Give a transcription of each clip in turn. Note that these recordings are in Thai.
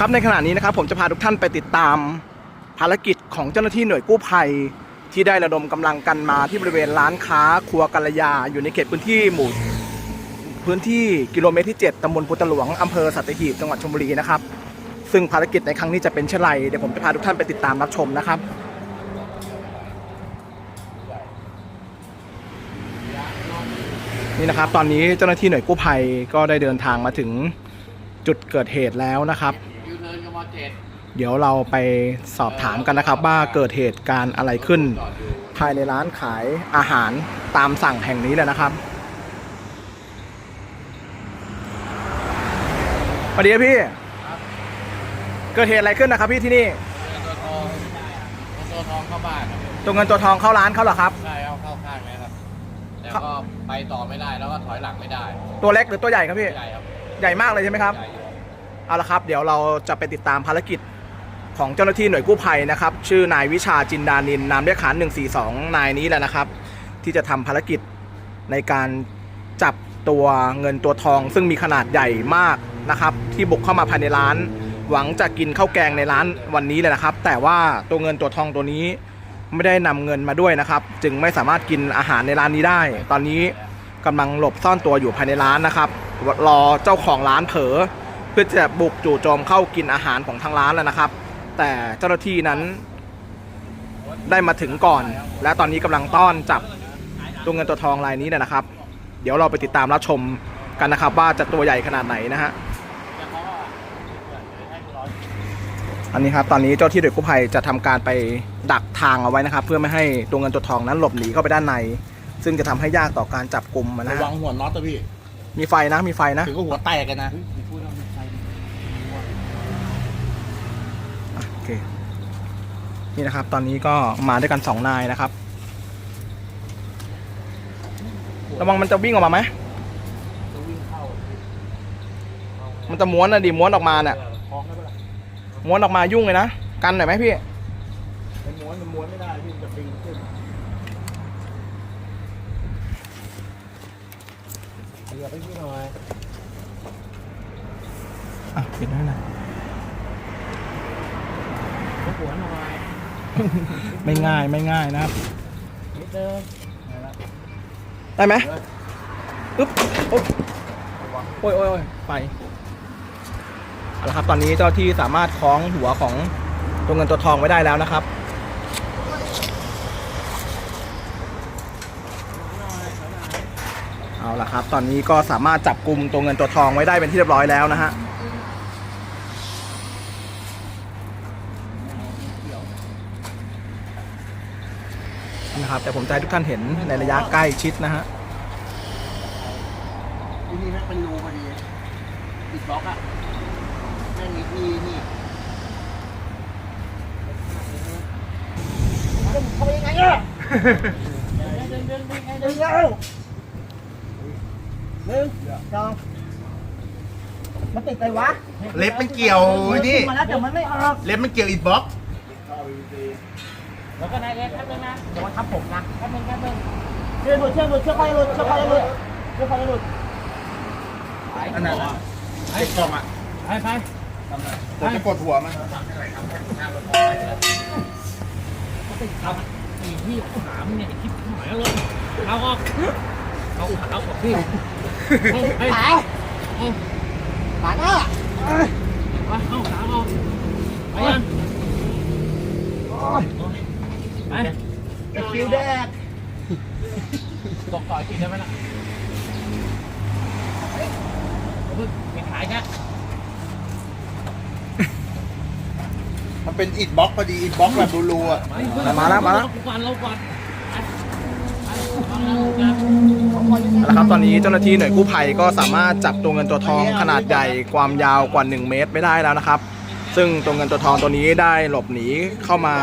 ครับในขณะนี้นะครับผมจะพาทุกท่านไปติดตามภารกิจของเจ้าหน้าที่หน่วยกู้ภัย ที่ได้ระดมกำลังกันมาที่บริเวณร้านค้าครัวกัลยา อยู่ในเขตพื้นที่หมู่พื้นที่กิโลเมตรที่ 7ตำบลพุทธหลวงอำเภอสัตหีบจังหวัดชลบุรีนะครับซึ่งภารกิจในครั้งนี้จะเป็นเช่นไรเดี๋ยวผมจะพาทุกท่านไปติดตามรับชมนะครับนี่นะครับตอนนี้เจ้าหน้าที่หน่วยกู้ภัยก็ได้เดินทางมาถึงจุดเกิดเหตุแล้วนะครับ เทิร์นกับมอเจ็ดเดี๋ยวเราไปสอบถามกันนะครับ ว่าเกิดเหตุการณ์อะไรขึ้นจอดอยู่ภายในร้านขายอาหารตามสั่งแห่งนี้เลยนะครับสวัสดีครับพี่ เกิดเหตุอะไรขึ้นนะครับพี่ที่นี่ ตัวทองตัวทองเข้าบ้านครับตัวเงินตัวทองเข้าร้านเขาเหรอครับ ใช่เอาเข้าข้างนะครับ แล้วก็ไปต่อไม่ได้แล้วก็ถอยหลังไม่ได้ ตัวเล็กหรือตัวใหญ่ครับพี่ ใหญ่ครับ ใหญ่มากเลยใช่ไหมครับ ใหญ่อยู่ เอาละครับ เดี๋ยวเราจะไปติดตามภารกิจของเจ้าหน้าที่หน่วยกู้ภัยนะครับ ชื่อนายวิชาจินดานิน นามเรียกขาน142 นายนี้แหละนะครับ ที่จะทำภารกิจในการจับตัวเงินตัวทอง ซึ่งมีขนาดใหญ่มากนะครับ ที่บุกเข้ามาภายในร้าน หวังจะกินข้าวแกงในร้านวันนี้เลยนะครับ แต่ว่าตัวเงินตัวทองตัวนี้ไม่ได้นำเงินมาด้วยนะครับ จึงไม่สามารถกินอาหารในร้านนี้ได้ ตอนนี้กำลังหลบซ่อนตัวอยู่ภายในร้านนะครับรอเจ้าของร้านเผลอ พื่อจะบุกจู่โจมเข้ากินอาหารของทางร้านแล้วนะครับ แต่เจ้าหน้าที่นั้นได้มาถึงก่อน และตอนนี้กำลังต้อนจับตัวเงินตัวทองรายนี้เนยนะครับ เดี๋ยวเราไปติดตามรับชมกันนะครับ ว่าจะตัวใหญ่ขนาดไหนนะฮะอันนี้ครับตอนนี้เจ้าที่เด็กกู้ภัยจะทำการไปดักทางเอาไว้นะครับ เพื่อไม่ให้ตัวเงินตัวทองนั้นหลบหนีเข้าไปด้านใน ซึ่งจะทำให้ยากต่อการจับกลุ่มนะระฮะวังหัวน็อตนะพี่มีไฟนะมีไฟนะ ถึงก็หัวแตกกันนะ อะโอ เคนี่นะครับ ตอนนี้ก็มาด้วยกันสองนายนะครับระวังมันจะวิ่งออกมาไหมมันจะม้วนนะดิม้วนออกมาเนี่ยคล้องได้ปะล่ะม้วนออกมายุ่งเลยนะกันหน่อยไหมพี่เป็นม้วนมันม้วนไม่ได้พี่มันจะปิงขึ้นเหยียบไปพี่หน่อยอะปิดให้หน่อยยก หัวหน่อยไม่ง่ายไม่ง่ายนะครับนิดนึงได้ไหมอึ๊บโอ๊ยโอ้ยโอ้ยโอ้ยไปเอาละครับ ตอนนี้เจ้าที่สามารถคล้องหัวของตัวเงินตัวทองไว้ได้แล้วนะครับเอาละครับ ตอนนี้ก็สามารถจับกลุ่มตัวเงินตัวทองไว้ได้เป็นที่เรียบร้อยแล้วนะฮะ นะครับ แต่ผมจะให้ทุกท่านเห็นในระยะใกล้ชิดนะฮะที่นี่แม่งเป็นรูพอดีติดบล็อกอะแม่งมีนี่นี่เข้าไปยังไงอะเดินเดินเดินเดินเดินเดินหนึ่งสองมันติดอะไรวะ เล็บมันเกี่ยวนี่มาแล้วแต่มันไม่ออกเล็บมันเกี่ยวอินบ็อกซ์ แล้วก็นายเล็กแป๊บนึงนะอย่ามาทับผมนะแป๊บนึงแป๊บนึงเชื่อหลุดเชื่อหลุดเชื่อใครหลุดเชื่อใครหลุดเชื่อใครหลุดอันนั้นอะไอ้กล่องอะไปไปผมจะปวดหัวมันติดเอาไอ้ที่หามเนี่ยไอ้ที่หมายเลยเอาออกเอาเอาออกพี่ไปไปปาดอะไปเอาขาออกไปยังไป คิวแดดตกต่อยกินได้ไหมล่ะไม่ขายแค่มันเป็นอินบ็อกซ์พอดีอินบ็อกซ์แบบรูๆอะ มาแล้วมาแล้ว ก่อนเราก่อนเอาละครับตอนนี้เจ้าหน้าที่หน่วยกู้ภัยก็สามารถจับตัวเงินตัวทองขนาดใหญ่ความยาวกว่า 1 เมตรไม่ได้แล้วนะครับ ซึ่งตัวเงินตัวทองตัวนี้ได้หลบหนีเข้ามา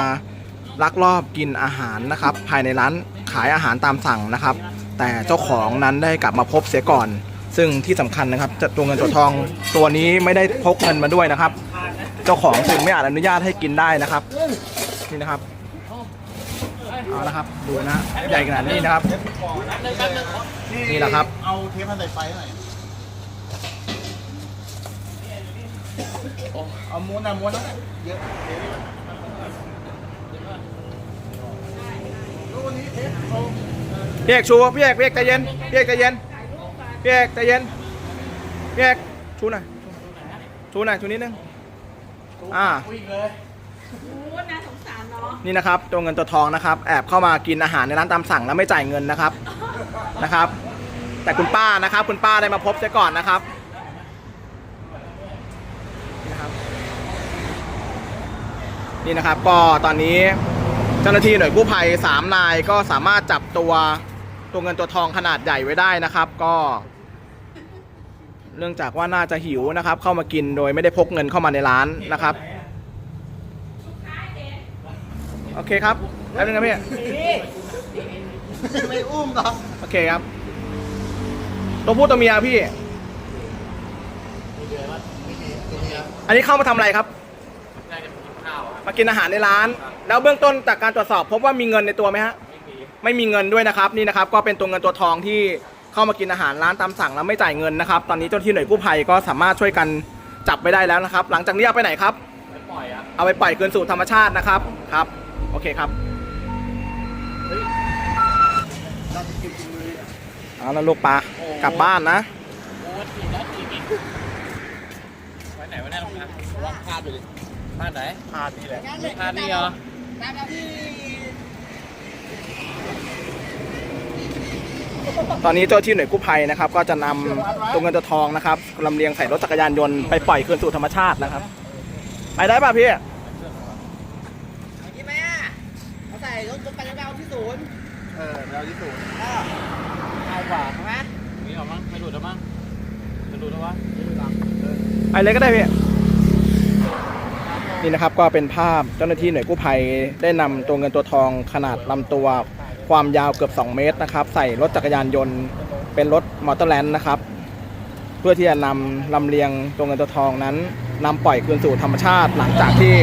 ลักลอบกินอาหารนะครับ ภายในร้านขายอาหารตามสั่งนะครับ แต่เจ้าของนั้นได้กลับมาพบเสียก่อน ซึ่งที่สำคัญนะครับจะตัวเงินตัวทองตัวนี้ไม่ได้พกเงินมาด้วยนะครับ เจ้าของจึงไม่อาจอนุญาตให้กินได้นะครับนี่นะครับเอาละครับดูนะใหญ่ขนาดนี้นะครับ นี่แหละครับเอาเทปมาใส่ไฟหน่อยเอาม้วนนะม้วนนะเยอะแล้ววันนี้เทปเขา พี่เอกชูพี่เอกพี่เอกใจเย็นพี่เอกใจเย็นพี่เอกใจเย็นพี่เอกชูหน่อยชูหน่อยชูนิดนึงอ่าวิ่งเลยโอ้น่าสงสารเนาะนี่นะครับตัวเงินตัวทองนะครับ แอบเข้ามากินอาหารในร้านตามสั่งแล้วไม่จ่ายเงินนะครับนะครับ แต่คุณป้านะครับ คุณป้าได้มาพบเสียก่อนนะครับนี่นะครับก็ตอนนี้เจ้าหน้าที่หน่วยกู้ภัยสามนายก็สามารถจับตัวตัวเงินตัวทองขนาดใหญ่ไว้ได้นะครับ ก็ เนื่องจากว่าน่าจะหิวนะครับ เข้ามากินโดยไม่ได้พกเงินเข้ามาในร้านนะครับ โอเคครับแป๊บนึงนะพี่ไม่อุ้มหรอกโอเคครับ ตัวผู้ตัวเมียพี่ อันนี้เข้ามาทำอะไรครับ มากินอาหารในร้าน แล้วเบื้องต้นจากการตรวจสอบพบว่ามีเงินในตัวไหมฮะไม่มีไม่มีเงินด้วยนะครับนี่นะครับ ก็เป็นตัวเงินตัวทองที่เข้ามากินอาหารร้านตามสั่งแล้วไม่จ่ายเงินนะครับ ตอนนี้เจ้าหน้าที่หน่วยกู้ภัยก็สามารถช่วยกันจับไปได้แล้วนะครับ หลังจากนี้เอาไปไหนครับไม่ปล่อยครับเอาไปปล่อยคืนสู่ธรรมชาตินะครับครับ โอเคครับเราจะกินกินมือเอาแล้วลูกปลากลับบ้านนะโอ้ยถีบแล้วถีบอีกไว้ไหนวะเนี่ยรองเท้าลองพาดไปเลย พลาดไหนพาดนี่แหละพลาดนี่เหรอตอนนี้เจ้าที่หน่วยกู้ภัยนะครับ ก็จะนำตัวเงินตัวทองนะครับลำเลียงใส่รถจักรยานยนต์ไปปล่อยคืนสู่ธรรมชาตินะครับ ไปได้ป่ะพี่กินไหมอะเขาใส่รถรถไปแล้วไปเอาที่ศูนย์เออเราที่สุดเอากว่าใช่ไหมนี่เหรอมั้งไม่หลุดแล้วมั้งจะหลุดแล้ววะไปเลยก็ได้พี่ นี่นะครับก็เป็นภาพเจ้าหน้าที่หน่วยกู้ภัยได้นำตัวเงินตัวทองขนาดลำตัวความยาวเกือบ 2 เมตรนะครับ ใส่รถจักรยานยนต์ เป็นรถมอเตอร์แลนด์นะครับ เพื่อที่จะนำลำเลียงตัวเงินตัวทองนั้นนำปล่อยคืนสู่ธรรมชาติ หลังจากที่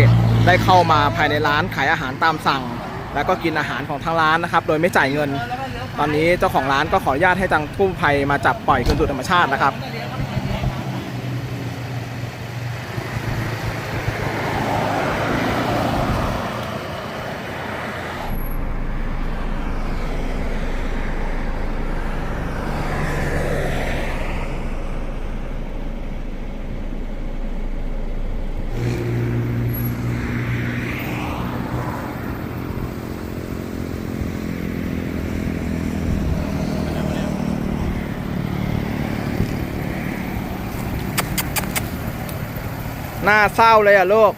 ได้เข้ามาภายในร้านขายอาหารตามสั่ง แล้วก็กินอาหารของทางร้านนะครับ โดยไม่จ่ายเงิน ตอนนี้เจ้าของร้านก็ขออนุญาตให้ทางกู้ภัยมาจับปล่อยคืนสู่ธรรมชาตินะครับ น่าเศร้าเลยอะลูก